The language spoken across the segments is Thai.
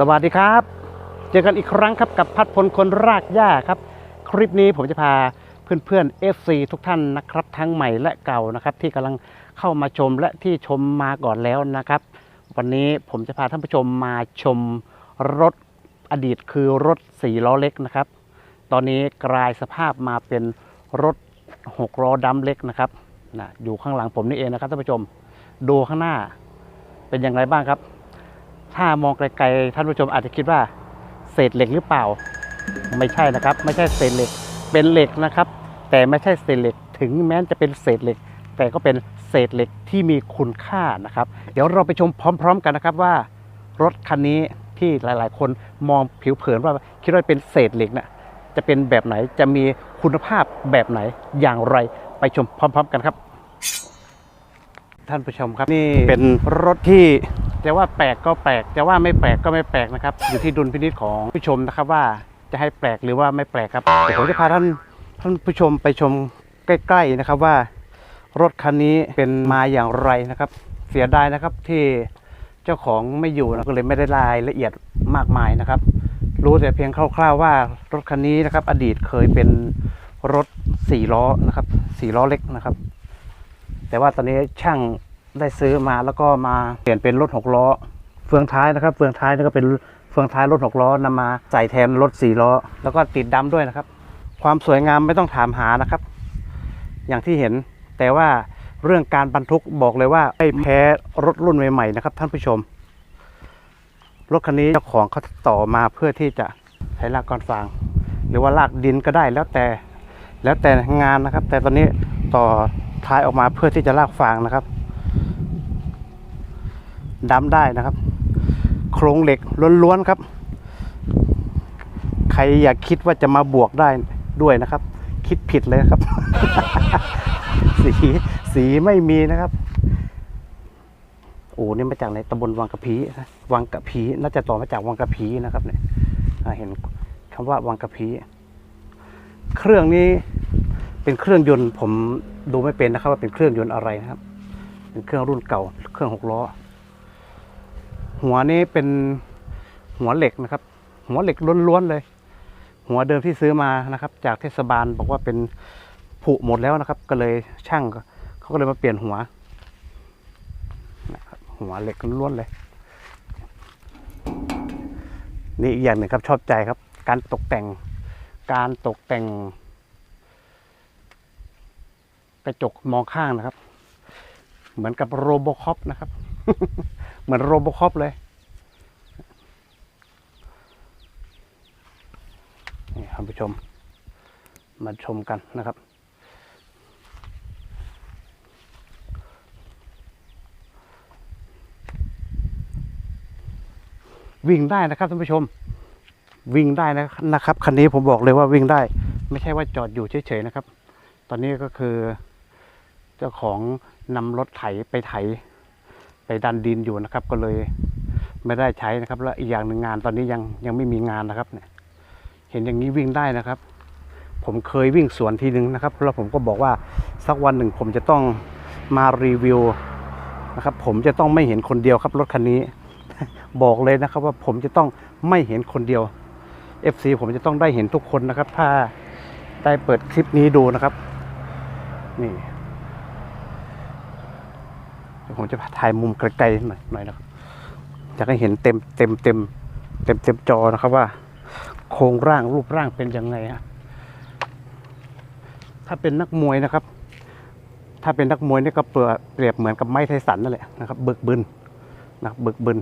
สวัสดีครับ เจอกันอีกครั้งครับกับพัดพลคนรากหญ้าครับ คลิปนี้ผมจะพาเพื่อนๆ FC ทุกท่านนะครับ ทั้งใหม่และเก่านะครับ ที่กำลังเข้ามาชมและที่ชมมาก่อนแล้วนะครับ วันนี้ผมจะพาท่านผู้ชมมาชมรถอดีตคือรถสี่ล้อเล็กนะครับ ตอนนี้กลายสภาพมาเป็นรถหกล้อดำเล็กนะครับนะอยู่ข้างหลังผมนี่เองนะครับท่านผู้ชม ดูข้างหน้าเป็นอย่างไรบ้างครับ ถ้ามองไกลๆท่านผู้ชมอาจจะคิดว่าเศษเหล็กหรือเปล่า ไม่ใช่นะครับ ไม่ใช่เศษเหล็ก เป็นเหล็กนะครับ แต่ไม่ใช่เศษเหล็ก ถึงแม้จะเป็นเศษเหล็ก แต่ก็เป็นเศษเหล็กที่มีคุณค่านะครับ เดี๋ยวเราไปชมพร้อม ๆ กันนะครับว่ารถคันนี้ที่หลายๆ คนมองผิวเผินว่าคิดว่าเป็นเศษเหล็กน่ะจะเป็นแบบไหนจะมีคุณภาพแบบไหนอย่างไรไปชมพร้อม ๆ กันครับ ท่านผู้ชมครับนี่เป็นรถที่ จะว่าแปลกก็แปลกจะว่าไม่แปลกก็ไม่แปลกนะครับ อยู่ที่ดุลพินิจของผู้ชมนะครับว่าจะให้แปลกหรือว่าไม่แปลกครับเดี๋ยวผมจะพาท่านท่านผู้ชมไปชมใกล้ ๆนะครับว่ารถคันนี้เป็นมาอย่างไรนะครับ เสียดายนะครับที่เจ้าของไม่อยู่นะก็เลยไม่ได้รายละเอียดมากมายนะครับ รู้แต่เพียงคร่าว ๆว่ารถคันนี้นะครับ อดีตเคยเป็นรถสี่ล้อนะครับสี่ล้อเล็กนะครับ แต่ว่าตอนนี้ช่าง ได้ซื้อมาแล้วก็มาเปลี่ยนเป็นรถหกล้อ เฟืองท้ายนะครับ เฟืองท้ายนี่ก็เป็นเฟืองท้ายรถหกล้อนำมาใส่แทนรถสี่ล้อ แล้วก็ติดดำด้วยนะครับ ความสวยงามไม่ต้องถามหานะครับ อย่างที่เห็นแต่ว่าเรื่องการบรรทุกบอกเลยว่าไม่แพ้รถรุ่นใหม่ๆนะครับ ท่านผู้ชม รถคันนี้เจ้าของเขาต่อมาเพื่อที่จะใช้ลากก้อนฟาง หรือว่าลากดินก็ได้แล้วแต่แล้วแต่งานนะครับ แต่ตอนนี้ต่อท้ายออกมาเพื่อที่จะลากฟางนะครับ ดำได้นะครับ โครงเหล็กล้วนๆครับ ใครอยากคิดว่าจะมาบวกได้ด้วยนะครับ คิดผิดเลยครับ สีสีไม่มีนะครับโอ้นี่มาจากในตำบลวังกะพีวังกะพีน่าจะต่อมาจากวังกะพีนะครับเนี่ยเห็นคำว่าวังกะพีเครื่องนี้เป็นเครื่องยนต์ผมดูไม่เป็นนะครับ ว่าเป็นเครื่องยนต์อะไรนะครับ เป็นเครื่องรุ่นเก่า เครื่องหกล้อ หัวนี้เป็นหัวเหล็กนะครับ หัวเหล็กล้วนๆเลย หัวเดิมที่ซื้อมานะครับ จากเทศบาลบอกว่าเป็นผุหมดแล้วนะครับ ก็เลยช่างเขาก็เลยมาเปลี่ยนหัวนะครับหัวเหล็กล้วนๆเลย นี่อีกอย่างหนึ่งครับชอบใจครับ การตกแต่ง การตกแต่ง กระจกมองข้างนะครับ เหมือนกับโรบอคอปนะครับ เหมือนโรบอคอปเลยนี่ท่านผู้ชม มาชมกันนะครับวิ่งได้นะครับท่านผู้ชม วิ่งได้นะนะครับคันนี้ผมบอกเลยว่าวิ่งได้ ไม่ใช่ว่าจอดอยู่เฉยๆนะครับ ตอนนี้ก็คือ เจ้าของนำรถไถไปไถ ไปดันดินอยู่นะครับ ก็เลยไม่ได้ใช้นะครับ แล้วอีกอย่างหนึ่งงานตอนนี้ยังยังไม่มีงานนะครับเนี่ย เห็นอย่างนี้วิ่งได้นะครับ ผมเคยวิ่งสวนทีนึงนะครับแล้วผมก็บอกว่าสักวันหนึ่งผมจะต้องมารีวิวนะครับ ผมจะต้องไม่เห็นคนเดียวครับรถคันนี้ บอกเลยนะครับว่าผมจะต้องไม่เห็นคนเดียว FC ผมจะต้องได้เห็นทุกคนนะครับ ถ้าได้เปิดคลิปนี้ดูนะครับ นี่ ผมจะถ่ายมุมไกลๆหน่อยหน่อยนะครับอยากให้เห็นเต็มเต็มเต็มเต็มเต็มจอนะครับว่า โครงร่างรูปร่างเป็นยังไงฮะถ้าเป็นนักมวยนะครับ ถ้าเป็นนักมวยนี่ก็เปรียบเปรียบเหมือนกับไม้ไทสันนั่นแหละนะครับบึกบึนนะครับบึกบึน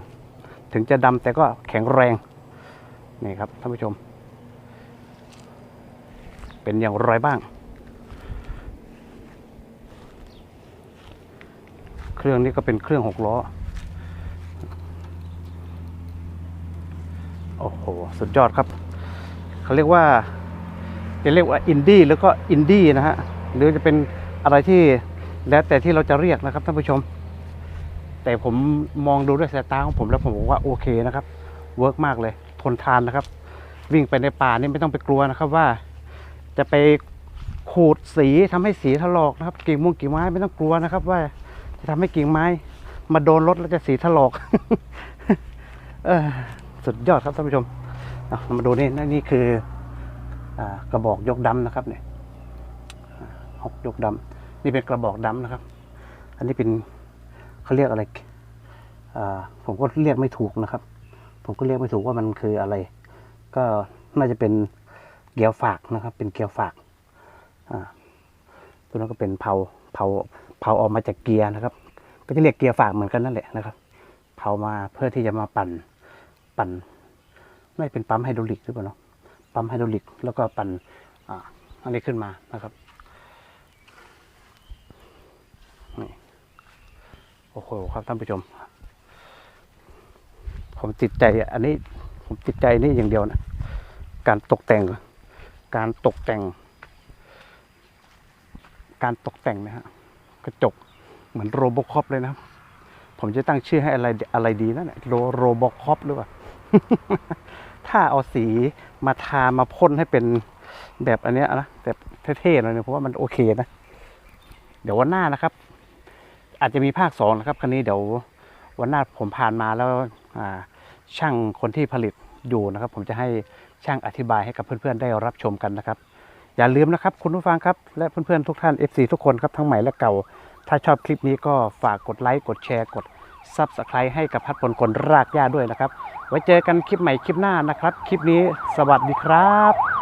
ถึงจะดำแต่ก็แข็งแรงนี่ครับท่านผู้ชม เป็นอย่างไรบ้าง เครื่องนี้ก็เป็นเครื่องหกล้อ โอ้โห สุดยอดครับ เขาเรียกว่าจะเรียกว่าอินดี้แล้วก็อินดี้นะฮะ หรือจะเป็นอะไรที่แล้วแต่ที่เราจะเรียกนะครับท่านผู้ชม แต่ผมมองดูด้วยสายตาของผมแล้วผมบอกว่าโอเคนะครับเวิร์กมากเลย ทนทานนะครับ วิ่งไปในป่านี่ไม่ต้องไปกลัวนะครับว่า จะไปขูดสีทำให้สีถลอกนะครับกิ่งม่วงกิ่งไม้ไม่ต้องกลัวนะครับว่า ทำให้กิ่งไม้ มาโดนรถแล้วจะสีถลอกเออสุดยอดครับท่านผู้ชมมาดูนี่นี่คืออกระบอกยกดำนะครับเนี่ยหกยกดำนี่เป็นกระบอกดำนะครับ อันนี้เป็นเขาเรียกอะไรผมก็เรียกไม่ถูกนะครับ ผมก็เรียกไม่ถูกว่ามันคืออะไร ก็น่าจะเป็นเกียวฝากนะครับ เป็นเกียวฝากตัวนั้นก็เป็นเผา เผาเผาออกมาจากเกียร์นะครับ ก็จะเรียกเกียร์ฝากเหมือนกันนั่นแหละนะครับเผามาเพื่อที่จะมาปั่นปั่น ไม่เป็นปั๊มไฮดรอลิกหรือเปล่าเนาะปั๊มไฮดรอลิกแล้วก็ปั่นอ่าอันนี้ขึ้นมานะครับนี่โอ้โหครับท่านผู้ชม ผมติดใจอันนี้ผมติดใจนี่อย่างเดียวนะ การตกแต่ง การตกแต่ง การตกแต่งนะฮะกระจกเหมือนโรบอคอปเลยนะผมจะตั้งชื่อให้อะไรอะไรดีนั่นแหละโรโรบอคอปหรือเปล่าถ้าเอาสีมาทามาพ่นให้เป็นแบบอันเนี้ยนะแบบเท่ๆหน่อยเนี่ยผมว่ามันโอเคนะ เดี๋ยววันหน้านะครับ อาจจะมีภาคสองนะครับคันนี้เดี๋ยววันหน้าผมผ่านมาแล้วช่างคนที่ผลิตอยู่นะครับ ผมจะให้ช่างอธิบายให้กับเพื่อนๆได้รับชมกันนะครับ อย่าลืมนะครับ คุณผู้ฟังครับ และเพื่อนๆทุกท่าน FC ทุกคนครับทั้งใหม่และเก่า ถ้าชอบคลิปนี้ก็ฝากกดไลค์กดแชร์กด s u b สไครต์ให้กับพัดพลคนรากหญ้าด้วยนะครับ ไว้เจอกันคลิปใหม่คลิปหน้านะครับ คลิปนี้สวัสดีครับ